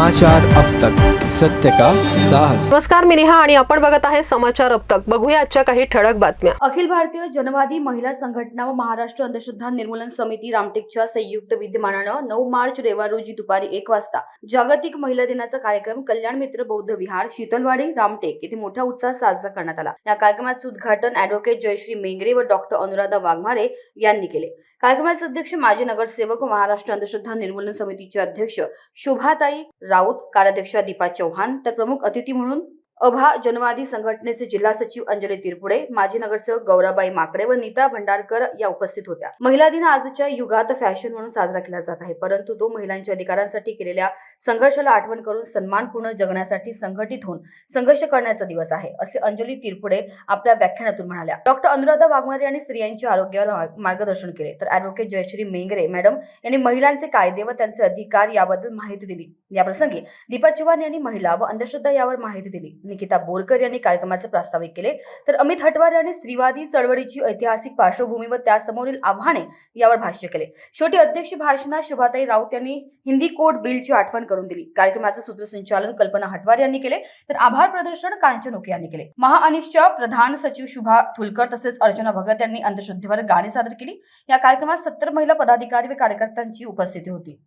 समाचार अब तक। सत्य का साहस। नमस्कार मी नेहा आणि आपण बघत आहे समाचार अब तक. बघूया आजच्या काही ठळक बातम्या. अखिल भारतीय जनवादी महिला संघटना व महाराष्ट्र अंधश्रद्धा निर्मूलन समिती रामटेकच्या संयुक्त विद्यमानानं नऊ मार्च रविवार रोजी दुपारी एक वाजता जागतिक महिला दिनाचा कार्यक्रम कल्याण मित्र बौद्ध विहार शीतलवाडी रामटेक येथे मोठ्या उत्साहात साजरा करण्यात आला. या कार्यक्रमाचे उद्घाटन अॅडव्होकेट जयश्री मेंगरे व डॉक्टर अनुराधा वाघमारे यांनी केले. कार्यक्रमाचे अध्यक्ष माजी नगरसेवक व महाराष्ट्र अंधश्रद्धा निर्मूलन समितीचे अध्यक्ष शोभाताई राऊत कार्याध्यक्ष दीपा चौहान तर प्रमुख अतिथी म्हणून अभा जनवादी संघटनेचे जिल्हा सचिव अंजली तिरपुडे माजी नगरसेवक गौराबाई माकडे व नीता भंडारकर या उपस्थित होत्या. महिला दिन आजच्या युगात फॅशन म्हणून साजरा केला जात आहे परंतु तो महिलांच्या अधिकारांसाठी केलेल्या संघर्षाला आठवण करून सन्मानपूर्ण जगण्यासाठी संघटित होऊन संघर्ष करण्याचा दिवस आहे असे अंजली तिरपुडे आपल्या व्याख्यानातून म्हणाल्या. डॉक्टर अनुराधा वाघमारे यांनी स्त्रियांच्या आरोग्यावर मार्ग- मार्गदर्शन केले. तर अॅडव्होकेट जयश्री मेंगरे मॅडम यांनी महिलांचे कायदे व त्यांचे अधिकार याबद्दल माहिती दिली. याप्रसंगी दीपा चव्हाण यांनी महिला व अंधश्रद्धा यावर माहिती दिली. निकिता बोरकर यांनी कार्यक्रमाचे प्रास्ताविक केले. तर अमित हटवार यांनी स्त्रीवादी चळवळीची ऐतिहासिक पार्श्वभूमी व त्यासमोरील आव्हाने यावर भाष्य केले. शेवटी अध्यक्ष भाषणात शुभाताई राऊत यांनी हिंदी कोड बिलची आठवण करून दिली. कार्यक्रमाचे सूत्रसंचालन कल्पना हटवार यांनी केले. तर आभार प्रदर्शन कांचन ओके यांनी केले. महाअनिशच्या प्रधान सचिव शुभा थुलकर तसेच अर्चना भगत यांनी अंधश्रद्धेवर गाणी सादर केली. या कार्यक्रमात सत्तर महिला पदाधिकारी व कार्यकर्त्यांची उपस्थिती होती.